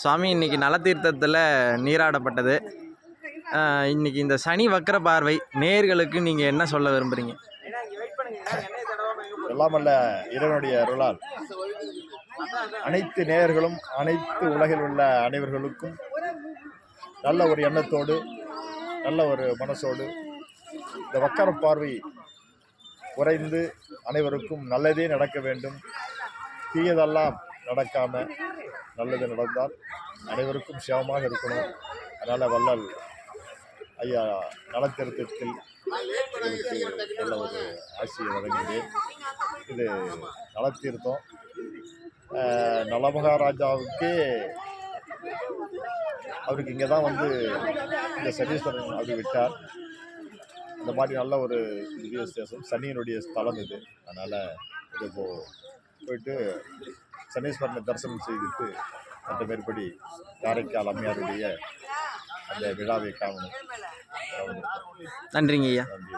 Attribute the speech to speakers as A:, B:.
A: சுவாமி இன்றைக்கி நலத்தீர்த்தத்தில் நீராடப்பட்டது. இன்றைக்கி இந்த சனி வக்கர பார்வை நேர்களுக்கு நீங்கள் என்ன சொல்ல விரும்புகிறீங்க
B: எல்லாமல்ல இறைவனுடைய அருளால். அனைத்து நேயர்களும் அனைத்து உலகில் உள்ள அனைவர்களுக்கும் நல்ல ஒரு எண்ணத்தோடு நல்ல ஒரு மனசோடு இந்த வக்கர பார்வை குறைந்து அனைவருக்கும் நல்லதே நடக்க வேண்டும். தீயதெல்லாம் நடக்காம நல்லது நடந்தால் அனைவருக்கும் சேவமாக இருக்கணும். அதனால் வள்ளல் ஐயா நலத்திருத்தத்தில் எங்களுக்கு நல்ல ஒரு ஆசியை வழங்குகிறேன் இது நலத்தீர்த்தம். நலமகாராஜாவுக்கு அவருக்கு இங்கே தான் வந்து இந்த சனீஸ்வரன் அது விட்டார். இந்த மாதிரி நல்ல ஒரு திவ்ய தேசம் சனியினுடைய ஸ்தலம் இது. அதனால் இது இப்போ போயிட்டு சனீஸ்வரனை தரிசனம் செய்துவிட்டு மற்ற மேற்படி காரைக்கால் அம்மையாருடைய அந்த விழாவை காணும்.
A: நன்றிங்க ஐயா.
B: நன்றி